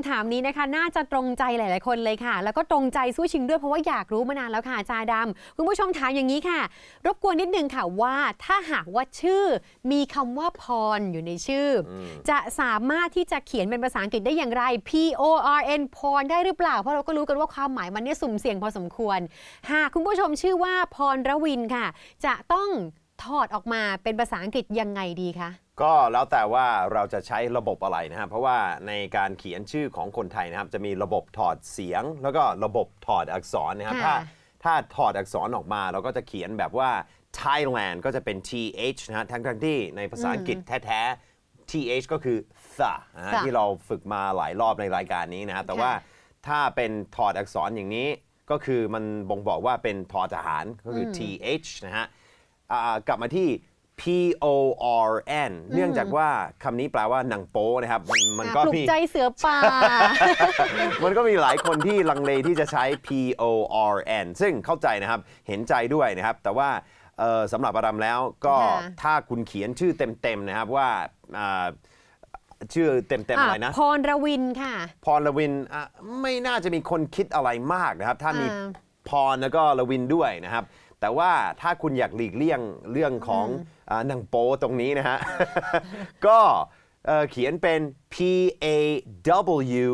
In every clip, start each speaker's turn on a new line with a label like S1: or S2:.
S1: ำถามนี้นะคะ น่าจะตรงใจหลาย ๆ คนเลยค่ะ แล้วก็ตรงใจสู้ชิงด้วยเพราะว่าอยากรู้มานานแล้วค่ะอาจารย์ดำคุณผู้ชมถามอย่างนี้ค่ะ รบกวนนิดนึงค่ะว่าถ้าหากว่าชื่อมีคำว่าพรอยู่ในชื่ออ
S2: ม
S1: จะสามารถที่จะเขียนเป็นภาษาอังกฤษได้อย่างไร P O R N พรได้หรือเปล่า เพราะเราก็รู้กันว่าความหมายมันเนี่ยสุ่มเสี่ยงพอสมควร หากคุณผู้ชมชื่อว่าพรรวินค่ะ จะต้องถอดออกมาเป็นภาษาอังกฤษยังไงดีคะ
S2: ก็แล้วแต่ว่าเราจะใช้ระบบอะไรนะครับ เพราะว่าในการเขียนชื่อของคนไทยนะครับ จะมีระบบถอดเสียง แล้วก็ระบบถอดอักษรนะครับ ถ้า
S1: ค่ะ
S2: ถ้าถอดอักษรออกมาเราก็จะเขียนแบบว่า Thailand ก็จะเป็น th นะฮะทั้งทั้งๆที่ในภาษาอังกฤษแท้ๆ th ก็คือ the นะฮะ
S1: ค่ะ
S2: ที่เราฝึกมาหลายรอบในรายการนี้นะครับแต่ว่า
S1: ค่ะ
S2: ถ้าเป็นถอดอักษรอย่างนี้ก็คือมันบ่งบอกว่าเป็นทอทหารก็คืออ th นะฮะอ่ากลับมาที่ P O R N เนื่องจากว่าคำนี้แปลว่าหนังโป๊นะครับ มันมันก็
S1: ปลุ
S2: มี
S1: กใจเสือป่า
S2: มันก็มีหลายคนที่ลังเลที่จะใช้ P O R N ซึ่งเข้าใจนะครับ เห็นใจด้วยนะครับ แต่ว่าเอ่อสำหรับอาดัมแล้วก็
S1: ค่ะ
S2: ถ้าคุณเขียนชื่อเต็มๆนะครับว่าอ่าชื่อเต็มๆอะไรนะ
S1: พรรวินค่ะ
S2: พรลวินอะไม่น่าจะมีคนคิดอะไรมากนะครับ ถ้ามี
S1: อ่า
S2: พรแล้วก็ลวินด้วยนะครับ แต่ว่าถ้าคุณอยากหลีกเลี่ยงเรื่องของอ่าหนังโป๊ตรงนี้นะฮะ ก็เอ่อเขียนเป็น P A W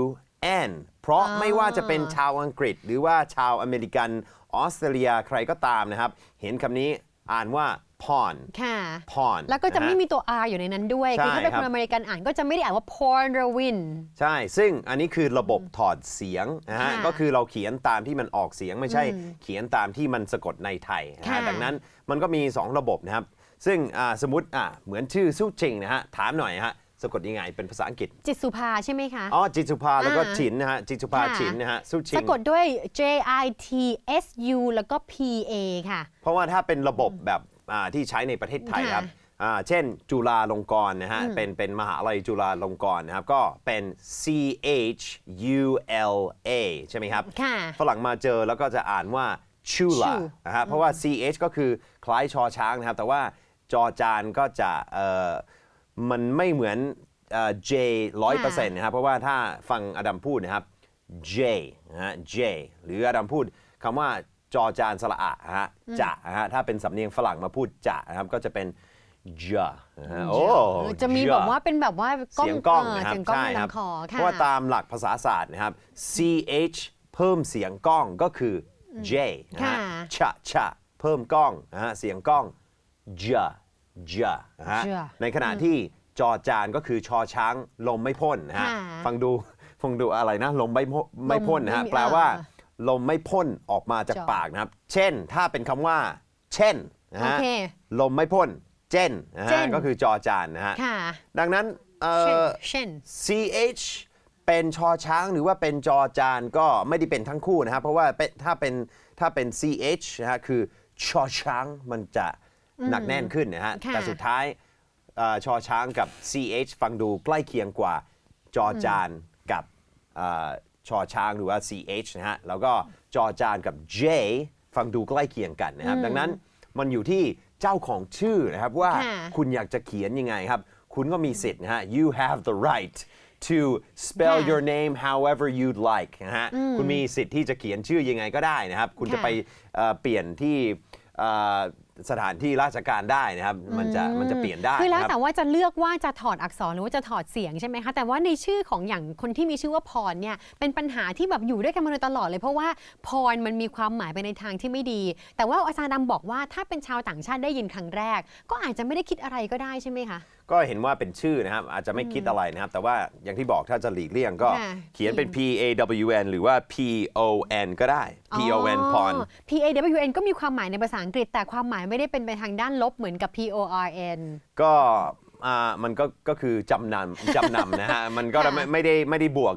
S2: N เพราะไม่ว่าจะเป็นชาวอังกฤษ หรือว่าชาวอเมริกันออสเตรเลียใครก็ตามนะครับ เห็นคำนี้ อ่านว่าพร
S1: ค่ะ
S2: พร
S1: แล้วก็จะ
S2: นฮ
S1: ไม่มีตัว R อยู่ในนั้นด้วย
S2: ใช่
S1: คือถ้าเป็น
S2: ครั
S1: ค
S2: บ
S1: นอเมริกันอ่านก็จะไม่ได้อ่านว่าพรรวิน
S2: ใช่ ซึ่งอันนี้คือระบบถอดเสียงนะฮะ
S1: ค่ะ
S2: ก็คือเราเขียนตามที่มันออกเสียงไม่ใช่เขียนตามที่มันสะกดในไทยนะ
S1: ค่ะ
S2: ฮะดังนั้นมันก็มี 2 ระบบนะครับ ซึ่งอ่าสมมติอ่าเหมือนชื่อสู้จริงนะฮะ ถามหน่อยฮะ สะกดยังไงเป็นภาษาอังกฤษ
S1: จิตสุภาใช่ไหมคะ
S2: อ๋อจิตสุภาแล้วก็
S1: อ่า
S2: ฉินนะฮะจิตสุภา
S1: ค่ะ
S2: ฉินนะฮะสู้จริ
S1: สะ
S2: ง
S1: กดด้วย J I T S U แล้วก็ P A ค่ะ
S2: เพราะว่าถ้าเป็นระบบแบบอ่าที่ใช้ในประเทศไทยครับ
S1: ค่ะ
S2: อ่าเช่น จุฬาลงกรณ์นะฮะเป็นเป็นมหาลัยจุฬาลงกรณ์นะครับ ก็เป็น C H U L A ใช่ไหมครับ
S1: ค่ะ
S2: ฝรั่งมาเจอแล้วก็จะอ่านว่า chula
S1: Chu
S2: นะฮะเพราะว่า ch ก็คือคล้ายชอช้างนะครับ แต่ว่าจอจานก็จะเอ่อ มันไม่เหมือนเอ่อ j ร้อยเปอร์เซ็นต์นะครับ เพราะว่าถ้าฟังอดัมพูดนะครับ j นะฮะ j หรืออดัมพูดคำว่าจอจานสระอะนะฮะจะนะฮะถ้าเป็นสำเนียงฝรั่งมาพูดจะนะครับก็จะเป็น ja นะฮะโอ้
S1: จะมี
S2: ja
S1: แบบว่าเป็นแบบว่า
S2: เสียงกล้อง
S1: เนะ
S2: ครับ
S1: เสียงกล้อง
S2: ใช่
S1: ใน
S2: ครับ
S1: ลำคอ
S2: เพ
S1: ค่ะ
S2: ราะว่าตามหลักภาษาศาสตร์นะครับ ch เพิ่มเสียงกล้องก็คือ j นะฮะ
S1: ค่ะ
S2: ชะชะเพิ่มกล้องนะฮะเสียงกล้อง ja ja นะฮะ
S1: ja
S2: ในขณะที่จอจานก็คือชอช้างลมไม่พ่นนะฮะ
S1: ค่ะ
S2: ฟังดูฟังดูอะไรนะ ลมไม่พ่นไม่พ่นนะฮะ
S1: ไม่มี
S2: แปลว่า
S1: เออ
S2: ลมไม่พ่นออกมาจาก
S1: จอ
S2: ปากนะครับ เช่น ถ้าเป็นคำว่า เช่นนะ
S1: โอ
S2: ฮะ
S1: เค
S2: ลมไม่พ่นเช่นนะ
S1: เช่
S2: ฮะ
S1: น
S2: ก็คือจอจานนะฮะ
S1: ค่ะ
S2: ดังนั้นเอ่
S1: เช่น
S2: อ
S1: เช่น
S2: ch เป็นชอช้างหรือว่าเป็นจอจานก็ไม่ได้เป็นทั้งคู่นะครับเพราะว่าเป็นถ้าเป็นถ้าเป็น ch นะฮะคือชอช้างมันจะ หนักแน่นขึ้นนะฮะ
S1: ค่ะ
S2: แต่สุดท้ายเอ่อชอช้างกับ ch ฟังดูใกล้เคียงกว่า จอจานกับเอ่อชอช้างหรือว่า ch นะฮะ แล้วก็จอจานกับ j ฟังดูใกล้เคียงกันนะครับ ดังนั้นมันอยู่ที่เจ้าของชื่อนะครับว่า
S1: ค่ะ
S2: คุณอยากจะเขียนยังไงครับ คุณก็มีสิทธิ์นะฮะ you have the right to spell
S1: ค่ะ
S2: your name however you'd like นะฮะ คุณมีสิทธิ์ที่จะเขียนชื่อยังไงก็ได้นะครับ คุณจะ
S1: ค่ะ
S2: ไปเอ่อเปลี่ยนที่เอ่อ สถานที่ราชการได้นะครับ มันจะมันจะเปลี่ยนได้
S1: คือแล้ว
S2: นะครับ
S1: แต่ว่าจะเลือกว่าจะถอดอักษรหรือว่าจะถอดเสียงใช่ไหมคะ แต่ว่าในชื่อของอย่างคนที่มีชื่อว่าพรเนี่ยเป็นปัญหาที่แบบอยู่ด้วยกันมาโดยตลอดเลย เพราะว่าพรมันมีความหมายไปในทางที่ไม่ดี แต่ว่าอาจารย์ดำบอกว่าถ้าเป็นชาวต่างชาติได้ยินครั้งแรก ก็อาจจะไม่ได้คิดอะไรก็ได้ใช่ไหมคะ
S2: ก็เห็นว่าเป็นชื่อนะครับ อาจจะไม่คิดอะไรนะครับ แต่ว่าอย่างที่บอกถ้าจะหลีกเลี่ยงก็
S1: ค่ะ
S2: เขียนเป็น P A W N หรือว่า P O N ก็ได้ P O N พร
S1: P A W N ก็มีความหมายในภาษาอังกฤษ แต่ความหมายไม่ได้เป็นไปทางด้านลบเหมือนกับ P O R N
S2: ก็ อ่ามันก็ก็คือจำนำจำนำนะฮะ มันก็
S1: ค่ะ
S2: ไม่ไม่ได้ไม่ได้บวก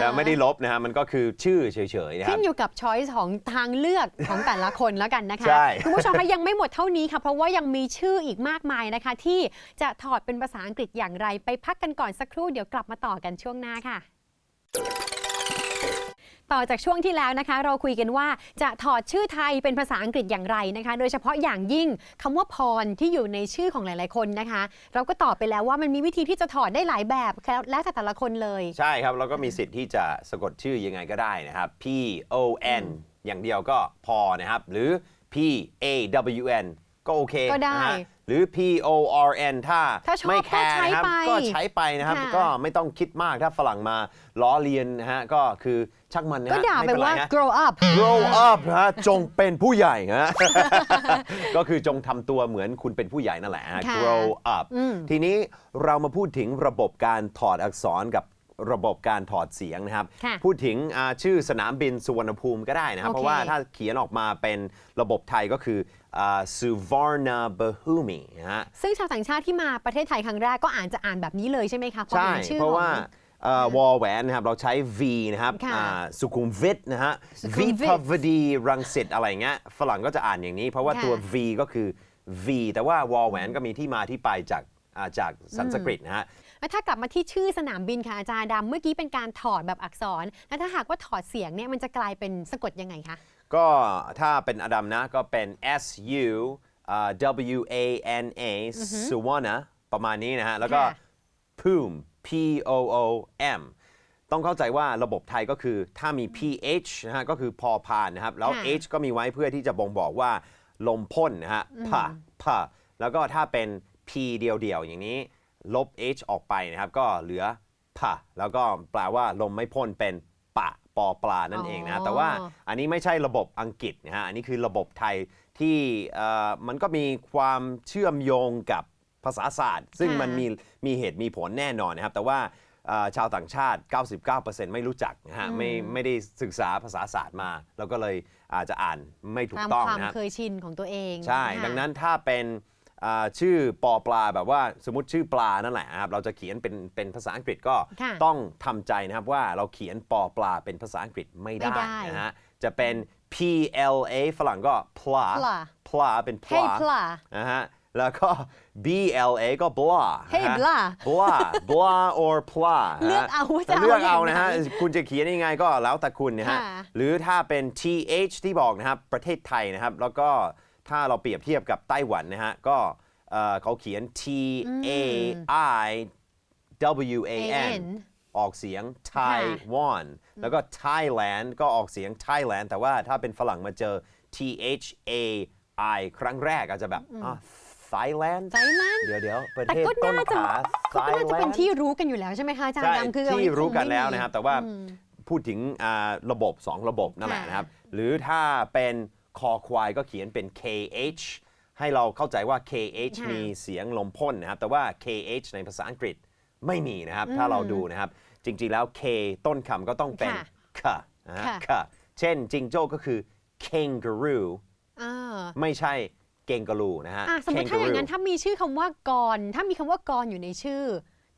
S2: แต่ไม่ได้ลบนะฮะ มันก็คือชื่อเฉยๆนะค
S1: ขึ้
S2: รับ
S1: นอยู่กับช้อยส์ของทางเลือกของแต่ละคนแล้วกันนะคะ
S2: ใช่
S1: คุณผู้ชมคะยังไม่หมดเท่านี้ค่ะ เพราะว่ายังมีชื่ออีกมากมายนะคะ ที่จะถอดเป็นภาษาอังกฤษอย่างไร ไปพักกันก่อนสักครู่เดี๋ยวกลับมาต่อกันช่วงหน้าค่ะ ต่อจากช่วงที่แล้วนะคะ เราคุยกันว่าจะถอดชื่อไทยเป็นภาษาอังกฤษอย่างไรนะคะ โดยเฉพาะอย่างยิ่งคำว่าพรที่อยู่ในชื่อของหลาย ๆ คนนะคะ เราก็ตอบไปแล้วว่ามันมีวิธีที่จะถอดได้หลายแบบแล้วแต่แต่ละคนเลย
S2: ใช่ครับเราก็มีสิทธิ์ที่จะสะกดชื่อยังไงก็ได้นะครับ P O N อย่างเดียวก็พอนะครับ หรือ P A W N ก็โอเค
S1: ก็ได้
S2: นะฮะหรือ P O R N ถ้า
S1: ถ้าชอบ
S2: ไม่แคร์นะครับ
S1: ก็ใช้ไป
S2: ก็ใช้ไปนะครับ
S1: ค่ะ
S2: ก็ไม่ต้องคิดมากถ้าฝรั่งมาล้อเลียนนะฮะก็คือชักมันนะ
S1: ก็
S2: ฮะ
S1: ด่าไป
S2: ม่เนไร
S1: ว่า
S2: ฮะ
S1: grow up
S2: grow up นะฮะจงเป็นผู้ใหญ่ฮะ ก็คือจงทำตัวเหมือนคุณเป็นผู้ใหญ่นั่นแหละฮะ
S1: ค่ะ
S2: grow up ทีนี้เรามาพูดถึงระบบการถอดอักษรกับ ระบบการถอดเสียงนะครับ
S1: ค่ะ
S2: พูดถึงอ่าชื่อสนามบินสุวรรณภูมิก็ได้นะครับ
S1: โอเค
S2: เพราะว่าถ้าเขียนออกมาเป็นระบบไทยก็คืออ่า Suvarna Bahumi นะฮะ
S1: ซึ่งชาวต่างชาติที่มาประเทศไทยครั้งแรกก็อ่านจะอ่านแบบนี้เลยใช่ไหมคะพอ
S2: ใช่
S1: อ่านชื่อ
S2: เพราะ
S1: ของ
S2: ว่าเอ่อวอแหวนนะครับ เราใช้ V นะครับ
S1: ค่ะ
S2: อ่าสุขุมวิทนะฮะ
S1: สุขุ
S2: วิ
S1: มวิท
S2: ภาวดีรังสิตอะไรเงี้ยฝรั่งก็จะอ่านอย่างนี้ เพราะว่า
S1: ค่ะ
S2: ตัว V ก็คือ V แต่ว่าวอแหวนก็มีที่มาที่ไปจาก อ่าจากสันสกฤตนะฮะ
S1: แล้วถ้ากลับมาที่ชื่อสนามบินค่ะอาจารย์ดำเมื่อกี้เป็นการถอดแบบอักษร แล้วถ้าหากว่าถอดเสียงเนี่ยมันจะกลายเป็นสะกดยังไงคะ
S2: ก็ถ้าเป็นอดัมนะ ก็เป็น S U อ่า W A N A สุวรรณประมาณนี้นะฮะ แล้วก็
S1: ค่ะ
S2: Poom P O O M ต้องเข้าใจว่าระบบไทยก็คือถ้ามี PH นะฮะก็คือพอพานนะครับ แล้ว
S1: ค่ะ
S2: H ก็มีไว้เพื่อที่จะบ่งบอกว่า ลมพ่นนะฮะพะพะแล้วก็ถ้าเป็น P เดียวๆอย่างนี้ ลบ H ออกไปนะครับ ก็เหลือพะแล้วก็แปลว่าลมไม่พ่นเป็นปะปอปลานั่นเองนะ
S1: อ๋อ
S2: แต่ว่าอันนี้ไม่ใช่ระบบอังกฤษนะฮะอันนี้คือระบบไทยที่เอ่อมันก็มีความเชื่อมโยงกับภาษาศาสตร์ ซึ่ง
S1: ค่ะ
S2: มันมีมีเหตุมีผลแน่นอนนะครับ แต่ว่าเอ่อชาวต่างชาติ 99%ไม่รู้จักนะฮะไม่ไม่ได้ศึกษาภาษาศาสตร์มา แล้วก็เลยอาจจะอ่านไม่ถูก
S1: ตาม
S2: ต้อง
S1: ความ
S2: นะฮะ
S1: เคยชินของตัวเอง
S2: ใช่
S1: ค่ะ
S2: ดังนั้นถ้าเป็นอ่า ชื่อปอปลาแบบว่าสมมติชื่อปลานั่นแหละนะครับเราจะเขียนเป็นเป็นภาษาอังกฤษก็
S1: ค่ะ
S2: ต้องทำใจนะครับว่าเราเขียนปอปลาเป็นภาษาอังกฤษไม่
S1: ไม่
S2: ได้
S1: ได้
S2: นะฮะจะเป็น P L A ฝรั่งก็พลา
S1: pla
S2: พลาเป็นพ
S1: Hey
S2: ลา
S1: pla
S2: นะฮะแล้วก็ B L A ก็ blah
S1: Hey
S2: นะฮะ
S1: blah
S2: blah blah or pla
S1: เลือกเอาว่าจะเอา
S2: เลือกเอา
S1: อย่างไหน
S2: นะฮะคุณจะเขียนยังไงก็แล้วแต่คุณนะฮะ
S1: ค่ะ
S2: หรือถ้าเป็น th ที่บอกนะครับประเทศไทยนะครับแล้วก็ ถ้าเราเปรียบเทียบกับไต้หวันนะฮะ ก็เอ่อเขาเขียน t a i w a n
S1: AN
S2: ออกเสียง Taiwan แล้วก็ Thailand ก็ออกเสียง Thailand แต่ว่าถ้าเป็นฝรั่งมาเจอ t h a i ครั้งแรกอาจจะแบบอะ Thailand
S1: Thailand
S2: เดี๋ยวเดี๋ยวประ
S1: แต่
S2: เทศ
S1: ก็
S2: ต้น
S1: น่าจะ
S2: ขา
S1: เขาก็น่าจะเป็น
S2: Thailand
S1: ที่รู้กันอยู่แล้วใช่ไหมคะอาจารย์
S2: ใช่
S1: ดำคือ
S2: ที่รู้กันแล้ว
S1: คงไม่มี
S2: นะครับ แต่ว่าพูดถึงอ่าระบบ 2 ระบบนั่นแหละ
S1: ค่ะ
S2: นะครับ หรือถ้าเป็น คอควายก็เขียนเป็น KH ให้เราเข้าใจว่า KH
S1: ค่ะ
S2: มีเสียงลมพ่นนะครับ แต่ว่า KH ในภาษาอังกฤษไม่มีนะครับ ถ้าเราดูนะครับ จริงๆแล้ว K ต้นคำก็ต้องเป็น
S1: ค่ะ
S2: K นะฮะ
S1: ค่ะ
S2: K เช่นจิงโจ้ก็คือ kangaroo
S1: อ่า
S2: ไม่ใช่เกงกะลูนะฮะ
S1: อะสมมติถ้าอย่างนั้น
S2: kangaroo
S1: ถ้ามีชื่อคำว่ากรถ้ามีคำว่ากรอยู่ในชื่อ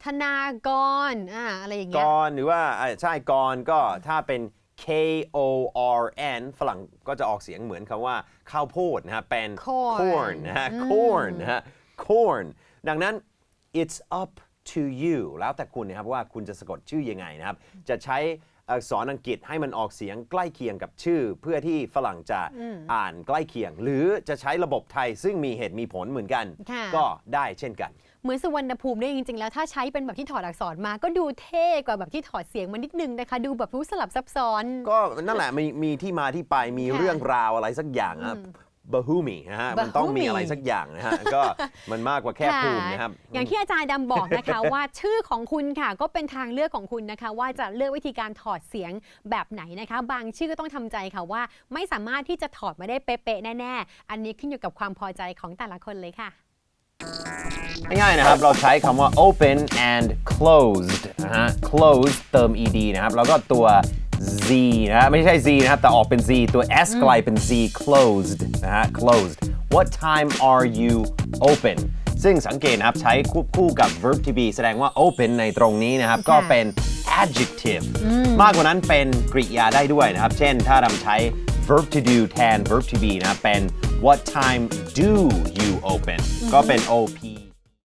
S1: ธนากรอ่าอะไรอย่าง
S2: ก
S1: เงี้ย
S2: รหรือว่าอ่าใช่กรก็ถ้าเป็น K O R N ฝรั่งก็จะออกเสียงเหมือนคำว่าข้าวโพดนะฮะเป็น
S1: Corn
S2: corn นะฮะ corn นะฮะ corn ดังนั้น it's up to you แล้วแต่คุณนะครับว่าคุณจะสะกดชื่อยังไงนะครับ จะใช้อักษรอังกฤษให้มันออกเสียงใกล้เคียงกับชื่อ เพื่อที่ฝรั่งจะอ่านใกล้เคียง หรือจะใช้ระบบไทยซึ่งมีเหตุมีผลเหมือนกัน
S1: ค่ะ
S2: ก็ได้เช่นกัน
S1: เหมือนสุวรรณภูมิเนี่ยจริงๆแล้วถ้าใช้เป็นแบบที่ถอดอักษรมา ก็ดูเท่กว่าแบบที่ถอดเสียงมานิดนึงนะคะ ดูแบบรู้สลับซับซ้อน
S2: ก็นั่นแหละมีมีที่มาที่ไปมี
S1: ค่ะ
S2: เรื่องราวอะไรสักอย่างอะบาฮูมีนะฮะ มันต้องมี
S1: Bahumi
S2: อะไรสักอย่างนะฮะ ก็มันมากกว่าแค่ภูมินะครับ
S1: อย่างที่อาจารย์ดำบอกนะคะว่าชื่อของคุณค่ะ ก็เป็นทางเลือกของคุณนะคะ ว่าจะเลือกวิธีการถอดเสียงแบบไหนนะคะ บางชื่อก็ต้องทำใจค่ะว่า ไม่สามารถที่จะถอดมาได้เป๊ะๆแน่ ๆ อันนี้ขึ้นอยู่กับความพอใจของแต่ละคนเลยค่ะ
S2: ง่ายๆนะครับ เราใช้คำว่า open and closed นะฮะ closed เติม ed นะครับ แล้วก็ตัว z นะฮะไม่ใช่ z นะครับ แต่ออกเป็น z ตัว s กลายเป็น z closed นะฮะ closed what time are you open ซึ่งสังเกตนะครับ ใช้ควบคู่กับ verb to be แสดงว่า open ในตรงนี้นะครับ ก็เป็น adjective มากกว่านั้นเป็นกริยาได้ด้วยนะครับ เช่นถ้าเราใช้ verb to do แทน verb to be นะครับเป็น what time do you open ก็เป็น op